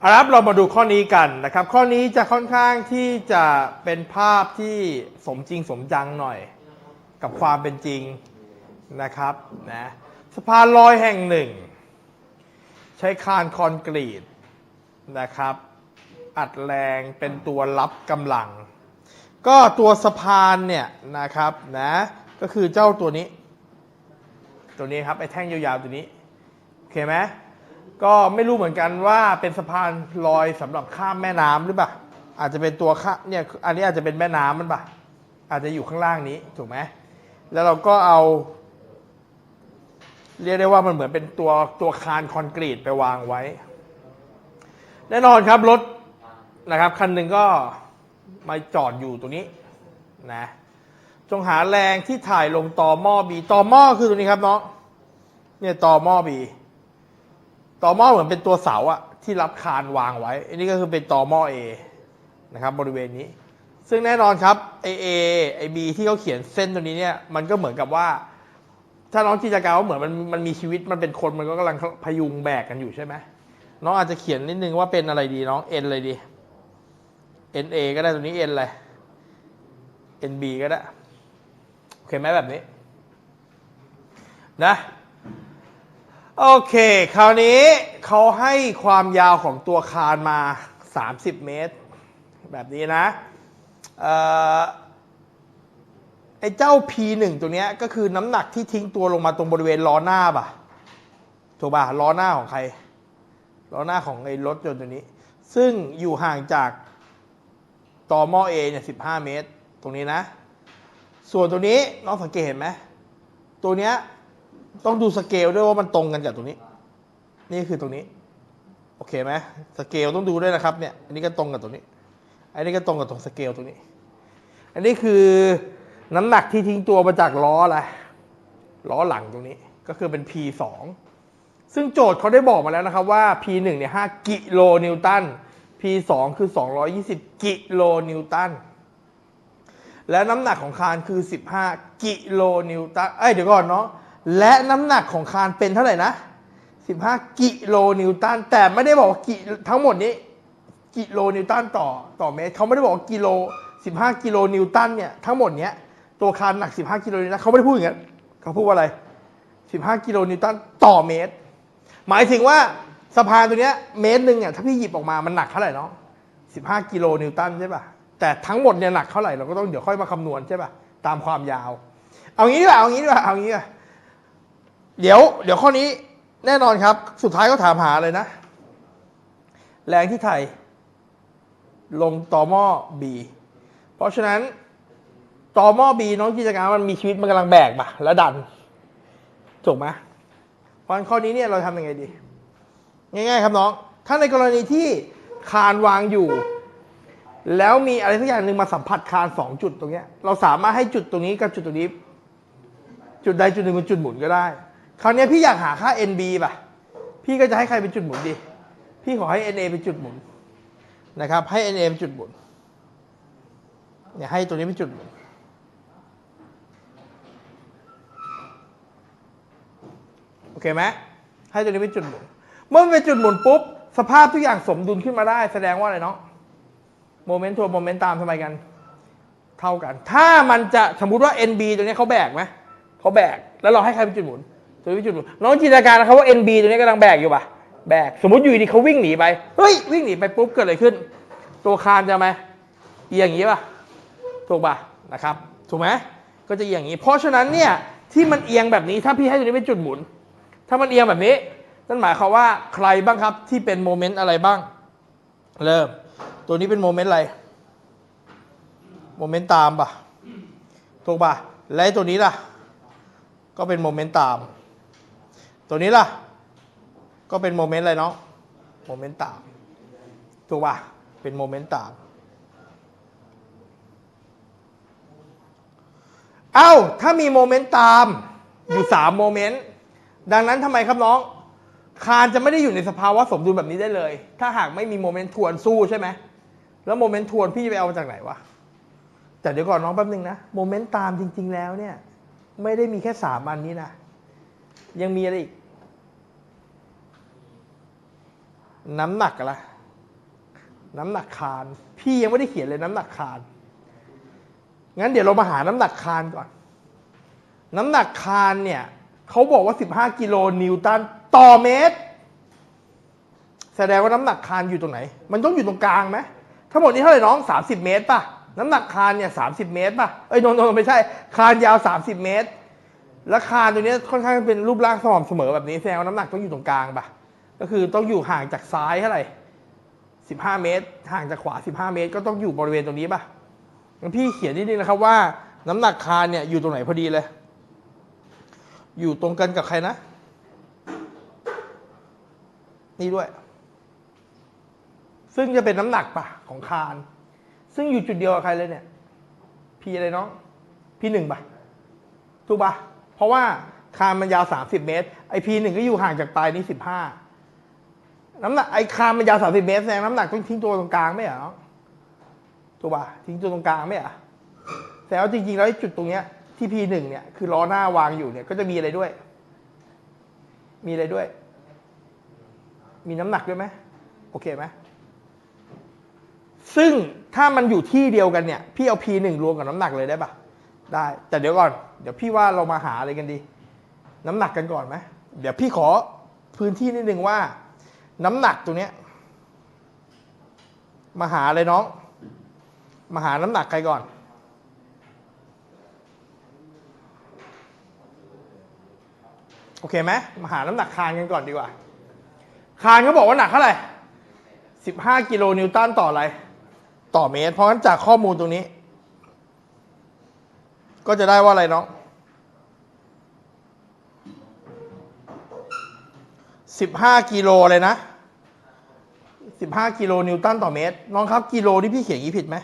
เอาละครับเรามาดูข้อนี้กันนะครับ ข้อนี้จะค่อนข้างที่จะเป็นภาพที่สมจริงสมจังหน่อย กับความเป็นจริงนะครับนะสะพานลอยแห่งหนึ่ง ใช้คานคอนกรีตนะครับ อัดแรงเป็นตัวรับกำลัง ก็ตัวสะพานเนี่ยนะครับนะก็คือเจ้าตัวนี้ ตัวนี้ครับไอ้แท่งยาวๆตัวนี้โอเคไหม ก็ไม่รู้เหมือนกันว่าเป็นสะพานลอยสำหรับข้ามแม่น้ำหรือเปล่าอาจจะเป็นตัวข้าเนี่ยอันนี้อาจจะเป็นแม่น้ำมันปะอาจจะอยู่ข้างล่างนี้ถูกไหมแล้วเราก็เอา เรียกได้ว่ามันเหมือนเป็นตัวตัวคานคอนกรีตไปวางไว้ แน่นอนครับรถนะครับคันหนึ่งก็มาจอดอยู่ตรงนี้นะจงหาแรงที่ถ่ายลงต่อหม้อบีต่อหม้อคือตัวนี้ครับน้องเนี่ยต่อหม้อบี ต่อหม้อเหมือนเป็นตัวเสาอะที่รับคานวางไว้ อันนี้ก็คือเป็นต่อหม้อ A นะครับบริเวณนี้ ซึ่งแน่นอนครับไอเอไอบีที่เขาเขียนเส้นตัวนี้เนี่ยมันก็เหมือนกับว่า ถ้าน้องจินตนาการว่าเหมือนมันมันมีชีวิตมันเป็นคนมันก็กำลังพยุงแบกกันอยู่ใช่ไหมน้องอาจจะเขียนนิดนึงว่าเป็นอะไรดีน้อง N อะไรดี N A ก็ได้ตัวนี้ N อะไร N B ก็ได้โอเคไหมแบบนี้ นะ โอเค คราวนี้เขาให้ความยาวของตัวคานมา 30 เมตร แบบนี้นะออไอ้เจ้า P1 ตัวเนี้ยก็คือน้ำหนักที่ทิ้งตัวลงมาตรงบริเวณล้อหน้าป่ะ ถูกป่ะ ล้อหน้าของใคร ล้อหน้าของไอ้รถยนต์ตัวนี้ ซึ่งอยู่ห่างจากต่อหม้อ A เนี่ย 15 เมตร ตรงนี้นะ ส่วนตัวนี้น้องสังเกตเห็นไหม ตัวเนี้ย ต้องดูสเกลด้วยว่ามันตรงกันกับตรงนี้ นี่คือตรงนี้ โอเคไหมสเกลต้องดูด้วยนะครับเนี่ย อันนี้ก็ตรงกับตรงนี้ อันนี้ก็ตรงกับตรงสเกลตรงนี้ อันนี้คือน้ำหนักที่ทิ้งตัวมาจากล้ออะไรล้อหลังตรงนี้ก็คือเป็น P2 ซึ่งโจทย์เขาได้บอกมาแล้วนะครับว่า P1 เนี่ย5กิโลนิวตัน P2 คือ 220 กิโลนิวตัน และน้ำหนักของคานคือ 15 กิโลนิวตัน เอ้ยเดี๋ยวก่อนเนาะ และน้ำหนักของคานเป็นเท่าไหร่นะ 15 กิโลนิวตัน แต่ไม่ได้บอกว่ากิทั้งหมดนี้ กิโลนิวตันต่อต่อเมตรเขาไม่ได้บอกกิโล 15 กิโลนิวตันเนี่ยทั้งหมดเนี้ยตัวคานหนัก 15 กิโลนิวตันเขาไม่ได้พูดอย่างนั้นเขาพูดว่าอะไร 15 กิโลนิวตันต่อเมตร หมายถึงว่าสะพานตัวเนี้ยเมตรหนึ่งเนี่ยถ้าพี่หยิบออกมามันหนักเท่าไหร่เนาะ15 กิโลนิวตันใช่ป่ะแต่ทั้งหมดเนี่ยหนักเท่าไหร่เราก็ต้องเดี๋ยวค่อยมาคำนวณใช่ป่ะตามความยาว เอางี้ดีกว่าเอางี้ดีกว่าเอางี้ดีกว่า เดี๋ยว เดี๋ยวข้อนี้แน่นอนครับ สุดท้ายก็ถามหาเลยนะ แรงที่ไทย ลงต่อหม้อ B เพราะฉะนั้นต่อหม้อ B น้องกิจการมันมีชีวิตมันกำลังแบกมาแล้วดัน ถูกไหมเพราะฉะนั้นข้อนี้เนี่ยเราทำยังไงดี ง่ายๆ ครับน้อง ถ้าในกรณีที่คานวางอยู่ แล้วมีอะไรสักอย่างหนึ่งมาสัมผัสคานสองจุดตรงเนี้ย เราสามารถให้จุดตรงนี้กับจุดตรงนี้ จุดใดจุดหนึ่งเป็นจุดหมุนก็ได้ คราวนี้พี่อยากหาค่า NB ป่ะ พี่ก็จะให้ใครเป็นจุดหมุนดี พี่ขอให้ NA เป็นจุดหมุนนะครับ ให้ NA เป็นจุดหมุนเนี่ยให้ตัวนี้เป็นจุดหมุนโอเคไหมให้ตัวนี้เป็นจุดหมุน เมื่อเป็นจุดหมุนปุ๊บ สภาพทุกอย่างสมดุลขึ้นมาได้ แสดงว่าอะไรเนาะโมเมนต์ทัวโมเมนต์ตามทำไมกัน เท่ากัน ถ้ามันจะสมมติว่า NB ตัวนี้เขาแบกไหมเขาแบก แล้วเราให้ใครเป็นจุดหมุน ตัวนี้เป็นจุดหมุนน้องจินตนาการนะครับว่า NB ตัวนี้กำลังแบกอยู่ป่ะ แบก สมมติอยู่ดีเขาวิ่งหนีไป เฮ้ย วิ่งหนีไปปุ๊บเกิดอะไรขึ้น ตัวคานจะไหมเอียงอย่างนี้ป่ะ ถูกป่ะ นะครับ ถูกไหมก็จะเอียงอย่างนี้ เพราะฉะนั้นเนี่ยที่มันเอียงแบบนี้ ถ้าพี่ให้ตัวนี้เป็นจุดหมุน ถ้ามันเอียงแบบนี้ นั่นหมายความว่าใครบ้างครับที่เป็นโมเมนต์อะไรบ้าง เริ่ม ตัวนี้เป็นโมเมนต์อะไร โมเมนต์ตามป่ะ ถูกป่ะ และตัวนี้ล่ะ ก็เป็นโมเมนต์ตาม ตัวนี้ล่ะ ก็เป็นโมเมนต์อะไรเนาะโมเมนต์ต่ามถูกป่ะเป็นโมเมนต์ต่ามเอ้าถ้ามีโมเมนต์ตามอยู่สามโมเมนต์ดังนั้นทำไมครับน้อง คานจะไม่ได้อยู่ในสภาวะสมดุลแบบนี้ได้เลย ถ้าหากไม่มีโมเมนต์ทวนสู้ใช่ไหมแล้วโมเมนต์ทวนพี่จะไปเอามาจากไหนวะแต่เดี๋ยวก่อนน้องแป๊บนึงนะ โมเมนต์ตามจริง ๆ แล้วเนี่ย ไม่ได้มีแค่สามอันนี้นะ ยังมีอะไรอีก น้ำหนักอะละน้ำหนักคาน พี่ยังไม่ได้เขียนเลยน้ำหนักคาน งั้นเดี๋ยวเรามาหาน้ำหนักคานก่อน น้ำหนักคานเนี่ยเขาบอกว่า 15 กิโลนิวตันต่อเมตร แสดงว่าน้ำหนักคานอยู่ตรงไหน มันต้องอยู่ตรงกลางไหมทั้งหมดนี้เท่าไหร่น้อง 30 เมตรป่ะ น้ำหนักคานเนี่ย30 เมตรป่ะ เอ้ยนนโนนไม่ใช่ คานยาว 30 เมตร แล้วคาตัวนี้ค่อนข้างเป็นรูปร่างสม่ำเสมอแบบนี้แสดงว่าน้ำหนักต้องอยู่ตรงกลางป่ะก็คือต้องอยู่ห่างจากซ้ายเท่าไหร่15 เมตร ห่างจากขวา 15 เมตร ก็ต้องอยู่บริเวณตรงนี้ป่ะงั้นพี่เขียนนิดนึงนะครับว่า น้ำหนักคานเนี่ยอยู่ตรงไหนพอดีเลย อยู่ตรงกันกับใครนะ นี่ด้วย ซึ่งจะเป็นน้ำหนักป่ะของคาน ซึ่งอยู่จุดเดียวกับใครเลยเนี่ย พีอะไรน้องพีหนึ่งป่ะถูกปะ เพราะว่าคานมันยาว 30 เมตร ไอพีหนึ่งก็อยู่ห่างจากปลายนี้ 15 น้ำหนักไอคานมันยาว 30 เมตรแสดงน้ำหนักต้องทิ้งตัวตรงกลางไม่เหรอน้อถูกป่ะทิ้งตัวตรงกลางไม่เหรอแต่ว่าจริงๆแล้วจุดตรงเนี้ยที่พีหนึ่งเนี่ยคือล้อหน้าวางอยู่เนี่ยก็จะมีอะไรด้วย มีอะไรด้วย มีน้ำหนักด้วยไหมโอเคไหมซึ่งถ้ามันอยู่ที่เดียวกันเนี่ย พี่เอา P1 รวมกับน้ำหนักเลยได้ปะ ได้ แต่เดี๋ยวก่อน เดี๋ยวพี่ว่าเรามาหาอะไรกันดี น้ำหนักกันก่อนไหมเดี๋ยวพี่ขอพื้นที่นิดนึงว่า น้ำหนักตัวเนี้ยมาหาอะไรน้อง มาหาน้ำหนักใครก่อน โอเคไหมมาหาน้ำหนักคานกันก่อนดีกว่า คานเขาบอกว่าหนักเท่าไหร่15 กิโลนิวตันต่ออะไร ต่อเมตร เพราะฉะนั้นจากข้อมูลตรงนี้ ก็จะได้ว่าอะไรน้อง15กิโลเลยนะ15กิโลนิวตันต่อเมตร น้องครับกิโลที่พี่เขียนอย่างนี้ผิดไหม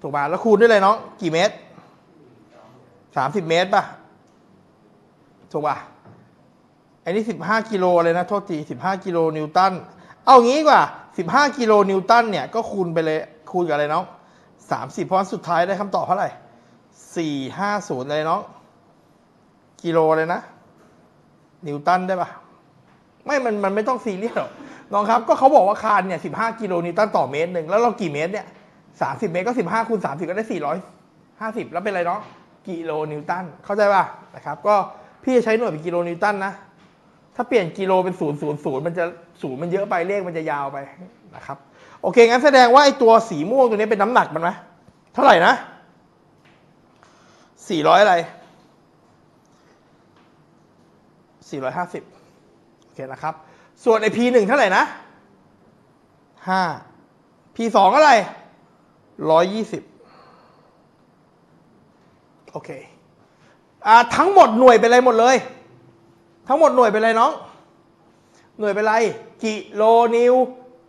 ถูกป่ะแล้วคูณด้วยเลยน้องกี่เมตร30เมตรป่ะถูกป่ะอันนี้15กิโลเลยนะโทษที15กิโลนิวตันเอางี้กว่า15กิโลนิวตันเนี่ยก็คูณไปเลยคูณกับอะไรน้อง 30เพราะฉะนั้นสุดท้ายได้คำตอบเท่าไหร่450เลยน้อง กิโลเลยนะ นิวตันได้ปะไม่มันมันไม่ต้องซีเรียสหรอกน้องครับ ก็เขาบอกว่าคานเนี่ย15กิโลนิวตันต่อเมตรหนึ่งแล้วเรากี่เมตรเนี่ย30เมตรก็15คูณ30ก็ได้450แล้วเป็นไรน้องกิโลนิวตันเข้าใจป่ะนะครับ ก็พี่จะใช้หน่วยเป็นกิโลนิวตันนะถ้าเปลี่ยนกิโลเป็นศูนย์ศูนย์ศูนย์มันจะศูนย์มันเยอะไปเลขมันจะยาวไปนะครับ โอเค งั้นแสดงว่าไอ้ตัวสีม่วงตัวนี้เป็นน้ำหนักมันไหมเท่าไหร่นะสี่ร้อยอะไรสี่ร้อยห้าสิบโอเคนะครับ ส่วนไอ้ P หนึ่งเท่าไหร่นะห้า P สองอะไรร้อยยี่สิบโอเคอ่าทั้งหมดหน่วยเป็นอะไรหมดเลย ทั้งหมดหน่วยเป็นอะไรน้อง หน่วยเป็นอะไร กิโลนิว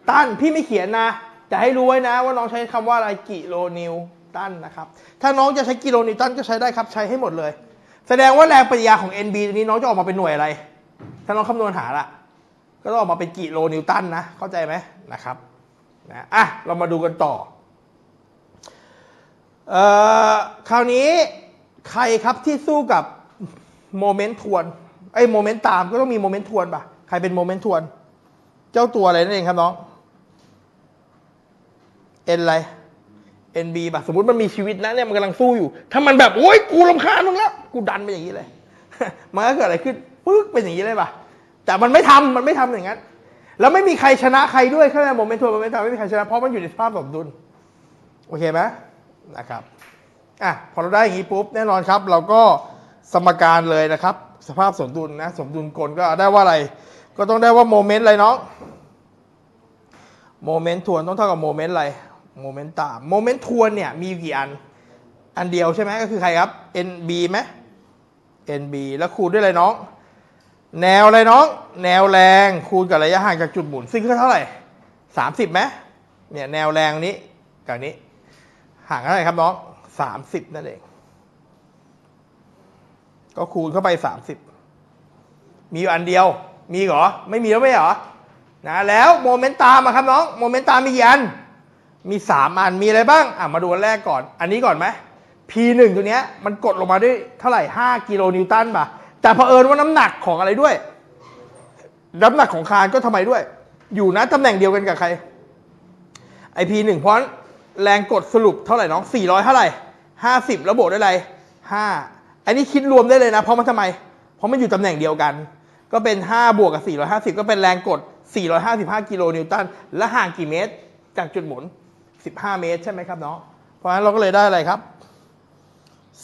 ตันพี่ไม่เขียนนะจะให้รู้ไว้นะว่าน้องใช้คำว่าอะไรกิโลนิวตันนะครับ ถ้าน้องจะใช้กิโลนิวตันก็ใช้ได้ครับ ใช้ให้หมดเลย แสดงว่าแรงปฏิกิริยาของ NB ตัวนี้น้องจะออกมาเป็นหน่วยอะไร ถ้าน้องคำนวณหาละก็ต้องออกมาเป็นกิโลนิวตันนะ เข้าใจไหมนะครับนะอะเรามาดูกันต่อเอ่อคราวนี้ใครครับที่สู้กับโมเมนต์ทวนไอ้โมเมนต์ตามก็ต้องมีโมเมนต์ทวนป่ะใครเป็นโมเมนต์ทวน เจ้าตัวอะไรนั่นเองครับน้อง เอ็นอะไร NB ป่ะสมมติมันมีชีวิตนะเนี่ยมันกำลังสู้อยู่ ถ้ามันแบบโอ๊ยกูรำคาญมึงแล้วกูดันไปอย่างนี้เลย มันก็เกิดอะไรขึ้นปึ๊กเป็นอย่างนี้เลยป่ะแต่มันไม่ทำมันไม่ทำอย่างนั้นแล้วไม่มีใครชนะใครด้วยเข้าใจโมเมนต์ทวนโมเมนต์ตามไม่มีใครชนะเพราะมันอยู่ในสภาพสมดุลโอเคไหมนะครับอะพอเราได้อย่างนี้ปุ๊บแน่นอนครับ เราก็สมการเลยนะครับ สภาพสมดุลนะสมดุลกลก็ได้ว่าอะไร ก็ต้องได้ว่าโมเมนต์อะไรน้องโมเมนต์ทวนต้องเท่ากับโมเมนต์อะไร โมเมนต์ตามโมเมนต์ทวนเนี่ยมีกี่อัน อันเดียวใช่ไหมก็คือใครครับ NB ไหม NB แล้วคูณด้วยอะไรน้อง แนวอะไรน้อง แนวแรงคูณกับระยะห่างจากจุดหมุน ซึ่งก็เท่าไหร่สามสิบไหมเนี่ยแนวแรงนี้กับนี้ ห่างเท่าไหร่ครับน้องสามสิบนั่นเอง ก็คูณเข้าไปสามสิบมีอยู่อันเดียว มีเหรอ ไม่มีแล้วไม่เหรอนะแล้วโมเมนต์ตามอะครับน้อง โมเมนต์ตามมีกี่อัน มีสามอันมีอะไรบ้าง อะมาดูอันแรกก่อน อันนี้ก่อนไหม P1 ตัวเนี้ยมันกดลงมาด้วยเท่าไหร่ห้ากิโลนิวตันป่ะ แต่เผอิญว่าน้ำหนักของอะไรด้วย น้ำหนักของคานก็ทำไมด้วย อยู่นะตำแหน่งเดียวกันกับใครไอพีหนึ่งเพราะแรงกดสรุปเท่าไหร่น้องสี่ร้อยเท่าไหร่ห้าสิบแล้วบวกด้วยอะไรห้าอันนี้คิดรวมได้เลยนะ เพราะมันทำไม เพราะมันอยู่ตำแหน่งเดียวกัน ก็เป็นห้าบวกกับสี่ร้อยห้าสิบก็เป็นแรงกดสี่ร้อยห้าสิบห้ากิโลนิวตัน และห่างกี่เมตร จากจุดหมุน สิบห้าเมตร ใช่ไหมครับน้อง เพราะฉะนั้นเราก็เลยได้อะไรครับ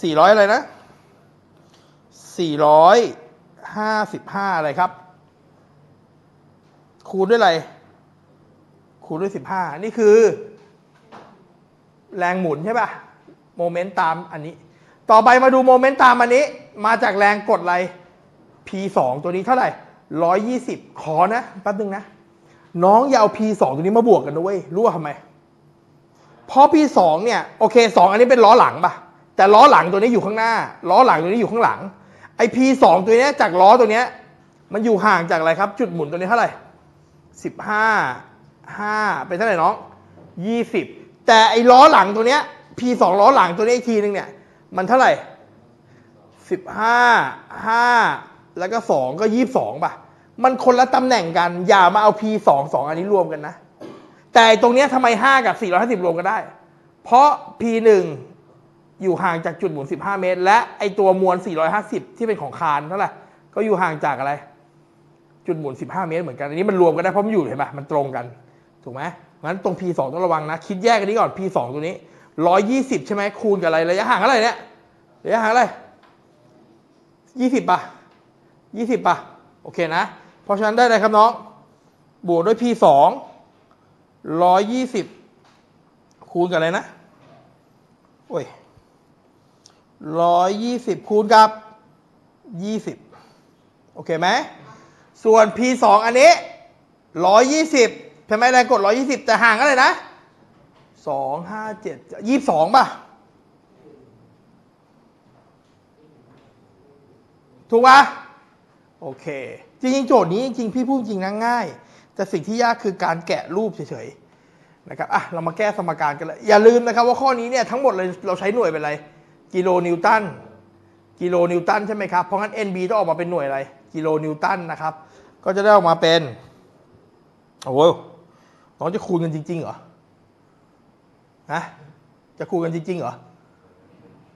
สี่ร้อยอะไรนะสี่ร้อยห้าสิบห้าอะไรครับ คูณด้วยอะไร คูณด้วยสิบห้านี่คือ แรงหมุนใช่ป่ะ โมเมนต์ตามอันนี้ ต่อไปมาดูโมเมนต์ตามอันนี้ มาจากแรงกดอะไร P2 ตัวนี้เท่าไหร่ 120 ขอนะ แป๊บนึงนะ น้องอย่าเอา P2 ตัวนี้มาบวกกันนะเว้ย รู้ว่าทำไม เพราะ P2 เนี่ยโอเค2อันนี้เป็นล้อหลังป่ะแต่ล้อหลังตัวนี้อยู่ข้างหน้า ล้อหลังตัวนี้อยู่ข้างหลังไอ P2 ตัวนี้จากล้อตัวนี้มันอยู่ห่างจากอะไรครับ จุดหมุนตัวนี้เท่าไหร่สิบห้าห้าเป็นเท่าไหร่น้องยี่สิบแต่ไอล้อหลังตัวเนี้ย P สองล้อหลังตัวนี้อีกทีนึงเนี่ย มันเท่าไหร่สิบห้าห้าแล้วก็สองก็ยี่สิบสองป่ะ มันคนละตำแหน่งกัน อย่ามาเอา P สองสองอันนี้รวมกันนะ แต่ตรงนี้ทำไมห้ากับสี่ร้อยห้าสิบรวมกันได้ เพราะ P หนึ่งอยู่ห่างจากจุดหมุน 15 เมตร และไอตัวมวล 450 ที่เป็นของคานเท่าไหร่ก็อยู่ห่างจากอะไร จุดหมุน 15 เมตรเหมือนกัน อันนี้มันรวมกันได้เพราะมันอยู่เห็นปะมันตรงกัน ถูกไหมงั้นตรง P2 ต้องระวังนะ คิดแยกกันนี้ก่อน P2 ตัวนี้ 120 ใช่ไหมคูณกับอะไรระยะห่างอะไรเนี่ยระยะห่างอะไร 20ป่ะ20ป่ะโอเคนะ เพราะฉะนั้นได้เลยครับน้อง บวกด้วย P2 ร้อยยี่สิบคูณกับอะไรนะโอ้ยร้อยยี่สิบคูณกับยี่สิบโอเคไหมส่วน p สองอันนี้ร้อยยี่สิบทำไมแรงกดร้อยยี่สิบแต่ห่างกันเลยนะสองห้าเจ็ดยี่สองป่ะ ถูกป่ะ โอเค จริงๆ โจทย์นี้จริงพี่พูดจริงนะง่าย แต่สิ่งที่ยากคือการแกะรูปเฉยๆนะครับอะเรามาแก้สมการกันเลยอย่าลืมนะครับว่าข้อนี้เนี่ยทั้งหมดเลยเราใช้หน่วยเป็นอะไรกิโลนิวตันกิโลนิวตันใช่ไหมครับเพราะงั้น NB ต้องออกมาเป็นหน่วยอะไรกิโลนิวตันนะครับ ก็จะได้ออกมาเป็นโอ้โหน้องจะคูณกันจริงๆเหรอฮะจะคูณกันจริงๆเหรอ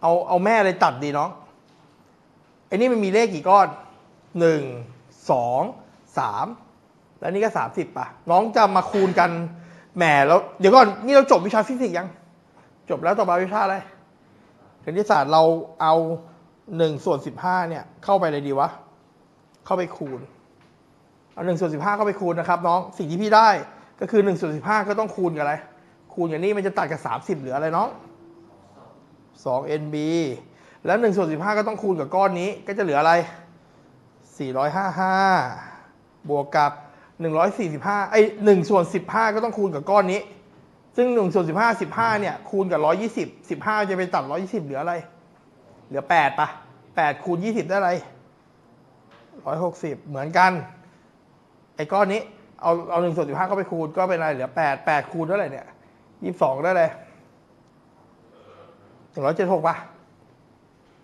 เอาเอาแม่อะไรตัดดีน้องไอ้นี่มันมีเลขกี่ก้อนหนึ่งสองสาม แล้วนี่ก็สามสิบป่ะ น้องจะมาคูณกันแหมแล้วเดี๋ยวก่อนนี่เราจบวิชาฟิสิกส์ยัง จบแล้วต่อมาวิชาอะไรคณิตศาสตร์เราเอาหนึ่งส่วนสิบห้าเนี่ย เข้าไปเลยดีวะ เข้าไปคูณ เอาหนึ่งส่วนสิบห้าเข้าไปคูณนะครับ น้องสิ่งที่พี่ได้ก็คือหนึ่งส่วนสิบห้าก็ต้องคูณกับอะไร คูณอย่างนี้มันจะตัดกับสามสิบเหลืออะไรน้องสอง NB แล้วหนึ่งส่วนสิบห้าก็ต้องคูณกับก้อนนี้ ก็จะเหลืออะไรสี่ร้อยห้าห้าบวกกับ หนึ่งร้อยสี่สิบห้าไอหนึ่งส่วนสิบห้าก็ต้องคูณกับก้อนนี้ ซึ่งหนึ่งส่วนสิบห้าสิบห้าเนี่ยคูณกับร้อยี่สิบสิบห้าจะไปตัดร้อยี่สิบเหลืออะไร เหลือแปดปะแปดคูณยี่สิบได้อะไรร้อยหกสิบเหมือนกัน ไอ้ก้อนนี้เอาเอาหนึ่งส่วนสิบห้าเข้าไปคูณก็เป็นอะไรเหลือแปดแปดคูณเท่าไหร่เนี่ยยี่สิบสองได้เลยร้อยเจ็ดหกปะ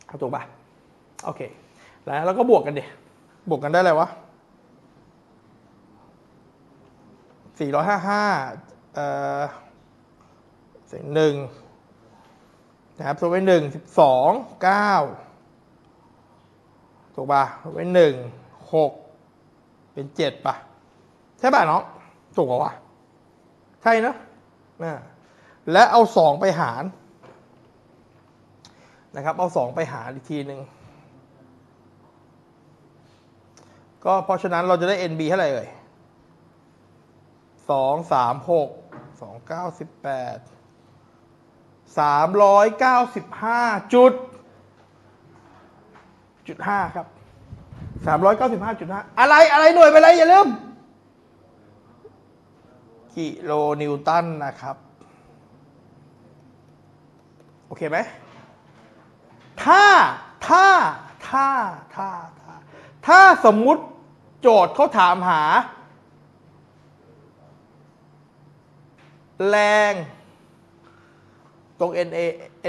เอาถูกปะโอเค แล้วแล้วก็บวกกันดิบวกกันได้อะไรวะ สี่ร้อยห้าห้าเอ่อสิ่งหนึ่งนะครับตัวไว้หนึ่งสิบสองเก้าถูกป่ะตัวไว้หนึ่งหกเป็นเจ็ดปะใช่ป่ะน้องถูกป่าวะใช่เนอะนะและเอาสองไปหารนะครับเอาสองไปหารอีกทีหนึ่งก็เพราะฉะนั้นเราจะได้ NB เท่าไหร่เอ่ย สองสามหกสองเก้าสิบแปดสามร้อยเก้าสิบห้าจุดจุดห้าครับสามร้อยเก้าสิบห้าจุดห้าอะไรอะไรหน่วยไปอะไรอย่าลืมกิโลนิวตันนะครับ โอเคไหมถ้าถ้าถ้าถ้าถ้าถ้าสมมุติโจทย์เขาถามหา แรง ตรง NA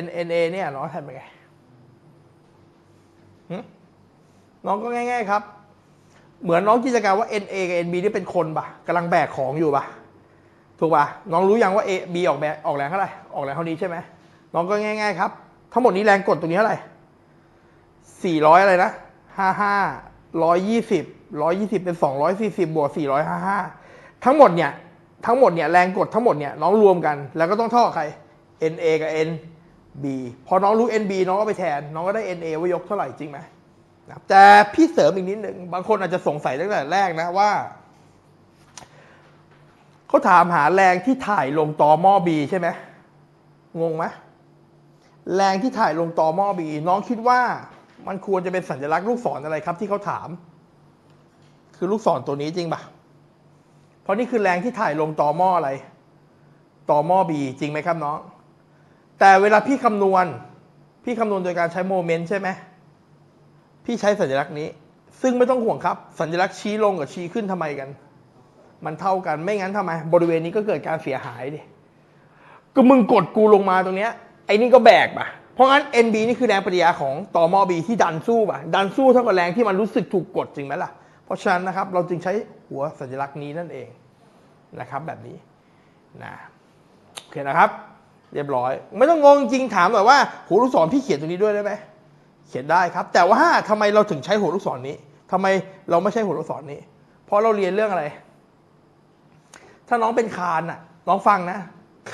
NNA เนี่ยน้องทำยังไงน้องก็ง่าย ๆ ครับ เหมือนน้องจินตนาการว่า NA กับ NB นี่เป็นคนปะกำลังแบกของอยู่ปะถูกปะน้องรู้ยังว่า A B ออกแบกออกแรงเท่าไหร่ออกแรงเท่านี้ใช่ไหมน้องก็ง่าย ๆ ครับ ทั้งหมดนี้แรงกดตรงนี้เท่าไหร่400อะไรนะ55 120 120เป็น240บวก455ทั้งหมดเนี่ย ทั้งหมดเนี่ยแรงกดทั้งหมดเนี่ยน้องรวมกัน แล้วก็ต้องเท่ากับใคร NA กับ NB พอน้องรู้ NB น้องก็ไปแทน น้องก็ได้ NA ว่ายกเท่าไหร่จริงไหมนะครับแต่พี่เสริมอีกนิดหนึ่งบางคนอาจจะสงสัยตั้งแต่แรกนะว่าเขาถามหาแรงที่ถ่ายลงต่อหม้อ B ใช่ไหมงงไหมแรงที่ถ่ายลงต่อหม้อ B น้องคิดว่ามันควรจะเป็นสัญลักษณ์ลูกศรอะไรครับที่เขาถาม คือลูกศรตัวนี้จริงปะ เพราะนี่คือแรงที่ถ่ายลงต่อหม้ออะไร ต่อหม้อ B จริงไหมครับน้อง แต่เวลาพี่คำนวณ พี่คำนวณโดยการใช้โมเมนต์ใช่ไหม พี่ใช้สัญลักษณ์นี้ ซึ่งไม่ต้องห่วงครับ สัญลักษณ์ชี้ลงกับชี้ขึ้นทำไมกัน มันเท่ากัน ไม่งั้นทำไม บริเวณนี้ก็เกิดการเสียหายดิ ก็มึงกดกูลงมาตรงเนี้ย ไอ้นี่ก็แบกป่ะเพราะงั้น NB นี่คือแรงปฏิกิริยาของต่อมอ B ที่ดันสู้ป่ะดันสู้เท่ากับแรงที่มันรู้สึกถูกกดจริงไหมล่ะ เพราะฉะนั้นนะครับเราจึงใช้หัวสัญลักษณ์นี้นั่นเองนะครับ แบบนี้นะโอเคนะครับ เรียบร้อย ไม่ต้องงงจริงถามหน่อยว่าหัวลูกศรพี่เขียนตรงนี้ด้วยได้ไหมเขียนได้ครับ แต่ว่าทำไมเราถึงใช้หัวลูกศรนี้ทำไมเราไม่ใช้หัวลูกศรนี้ เพราะเราเรียนเรื่องอะไร ถ้าน้องเป็นคานน่ะน้องฟังนะ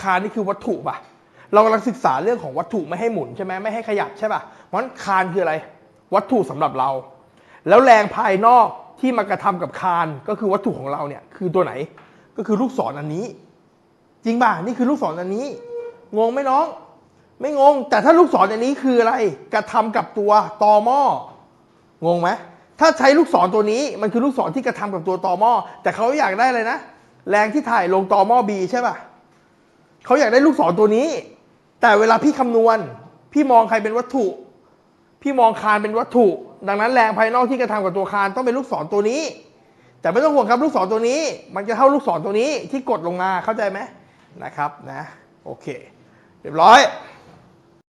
คานนี่คือวัตถุป่ะเรากำลังศึกษาเรื่องของวัตถุไม่ให้หมุนใช่ไหมไม่ให้ขยับใช่ป่ะเพราะฉะนั้นคานคืออะไร วัตถุสำหรับเรา แล้วแรงภายนอก ที่มากระทำกับคานก็คือวัตถุของเราเนี่ยคือตัวไหนก็คือลูกศรอันนี้ จริงป่ะนี่คือลูกศรอันนี้ งงไหมน้อง ไม่งง แต่ถ้าลูกศรอันนี้คืออะไร กระทำกับตัวตอหม้องงไหมถ้าใช้ลูกศรตัวนี้มันคือลูกศรที่กระทำกับตัวตอหม้อแต่เขาอยากได้อะไรนะ แรงที่ถ่ายลงตอหม้อบีใช่ป่ะเขาอยากได้ลูกศรตัวนี้ แต่เวลาพี่คำนวณ พี่มองใครเป็นวัตถุ พี่มองคานเป็นวัตถุ ดังนั้นแรงภายนอกที่กระทำกับตัวคานต้องเป็นลูกศรตัวนี้ แต่ไม่ต้องห่วงครับลูกศรตัวนี้ มันจะเท่าลูกศรตัวนี้ที่กดลงมาเข้าใจไหมนะครับนะโอเค เรียบร้อย